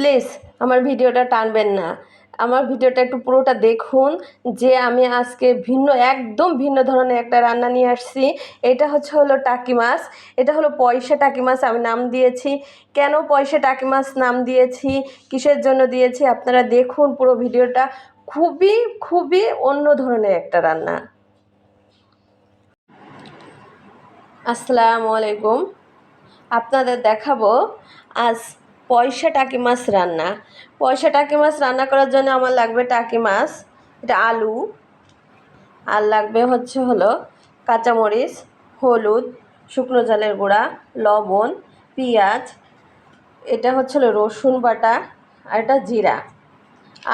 Please আমার ভিডিওটা টানবেন না। আমার ভিডিওটা একটু পুরোটা দেখুন যে আমি আজকে ভিন্ন, একদম ভিন্ন ধরনের একটা রান্না নিয়ে আসছি। এটা হচ্ছে হলো টাকি মাছ। এটা হলো পয়সা টাকি মাছ আমি নাম দিয়েছি। কেন পয়সা টাকি মাছ নাম দিয়েছি? কিসের জন্য দিয়েছি? আপনারা দেখুন পুরো ভিডিওটা। খুবই খুবই অন্য ধরনের একটা রান্না। আসসালামু আলাইকুম। আপনাদের দেখাবো আজ পয়সা টাকি মাছ রান্না। পয়সা টাকি মাছ রান্না করার জন্য আমার লাগবে টাকি মাছ, এটা আলু, আর লাগবে হচ্ছে হলো কাঁচামরিচ, হলুদ, শুকনো জলের গুঁড়া, লবণ, পেঁয়াজ, এটা হচ্ছে হলো রসুন বাটা, আর এটা জিরা।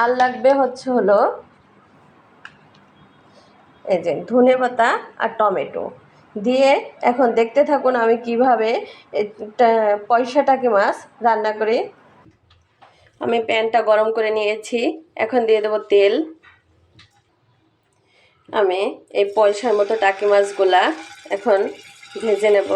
আর লাগবে হচ্ছে হলো এই যে ধনে পাতা আর টমেটো। দিয়ে এখন দেখতে থাকুন আমি কীভাবে পয়সা পয়সাটাকে মাছ রান্না করে। আমি প্যানটা গরম করে নিয়েছি, এখন দিয়ে দেবো তেল। আমি এই পয়সার মতো টাকি মাছগুলা এখন ভেজে নেব।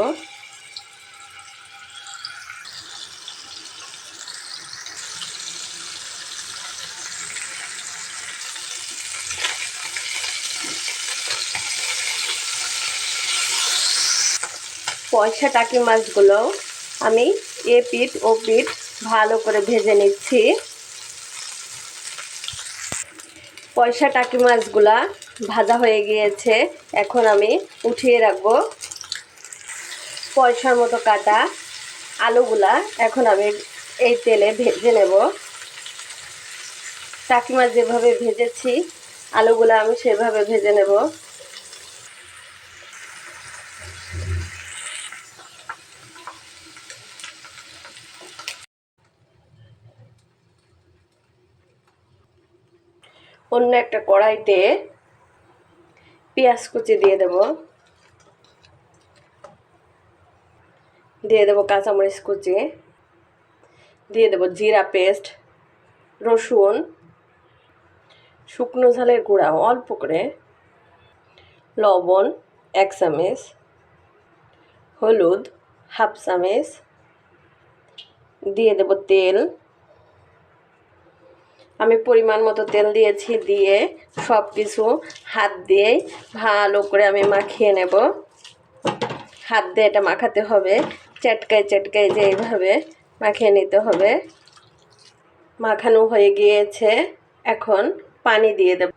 পয়সা টাকি মাছগুলো আমি এ পিঠ ও পিঠ ভালো করে ভেজে নিচ্ছি। পয়সা টাকি মাছগুলা ভাজা হয়ে গিয়েছে, এখন আমি উঠিয়ে রাখব। পয়সার মতো কাটা আলুগুলা এখন আমি এই তেলে ভেজে নেব। টাকি মাছ যেভাবে ভেজেছি, আলুগুলা আমি সেভাবে ভেজে নেব। অন্য একটা কড়াইতে পেঁয়াজ কুচি দিয়ে দেব। দিয়ে দেবো কাঁচামরিচ কুচি। দিয়ে দেবো জিরা পেস্ট, রসুন, শুকনো ঝালের গুঁড়া, অল্প করে। লবণ, এক চামচ। হলুদ, হাফ চামচ। দিয়ে দেব তেল। আমি পরিমাণ মতো তেল দিয়েছি, দিয়ে সব কিছু হাত দিয়েই ভালো করে আমি মাখিয়ে নেব। হাত দিয়ে এটা মাখাতে হবে। চটকায় চটকায় যে এইভাবে মাখিয়ে নিতে হবে। মাখানো হয়ে গিয়েছে। এখন পানি দিয়ে দেব।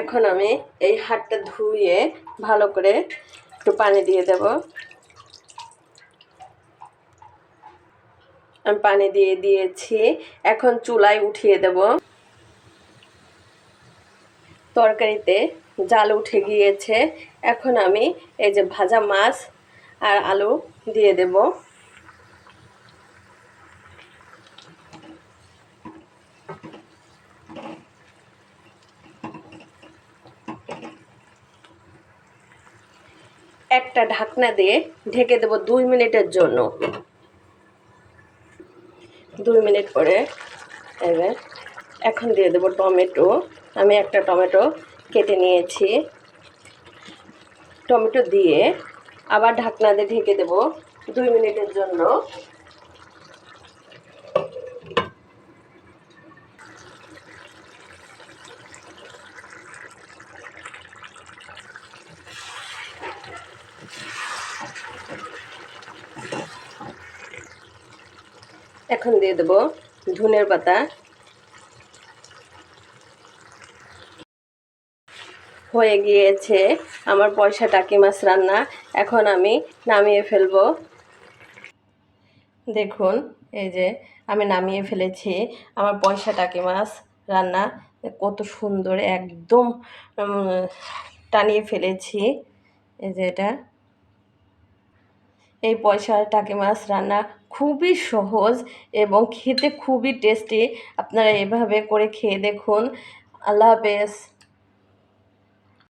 এখন আমি এই হাতটা ধুয়ে ভালো করে একটু পানি দিয়ে দেব। পানি দিয়ে দিয়েছি। এখন চুলায় উঠিয়ে দেব। তরকারিতে জাল উঠে গিয়েছে। এখন আমি এই যে ভাজা মাছ আর আলু দিয়ে দেব। একটা ঢাকনা দিয়ে ঢেকে দেব দুই মিনিটের জন্য। দুই মিনিট পরে এবার এখন দিয়ে দেবো টমেটো। আমি একটা টমেটো কেটে নিয়েছি। টমেটো দিয়ে আবার ঢাকনা দিয়ে ঢেকে দেবো দুই মিনিটের জন্য। এখন দিয়ে দেবো ধনের পাতা। হয়ে গিয়েছে আমার পয়সা টাকি মাছ রান্না। এখন আমি নামিয়ে ফেলব। দেখুন, এই যে আমি নামিয়ে ফেলেছি আমার পয়সা টাকি মাছ রান্না। কত সুন্দর, একদম টানিয়ে ফেলেছি। এই যে এটা। এই পয়সার টাকি মাছ রান্না খুবই সহজ এবং খেতে খুবই টেস্টি আপনারা এভাবে করে খেয়ে দেখুন। আল্লাহ হাফেজ।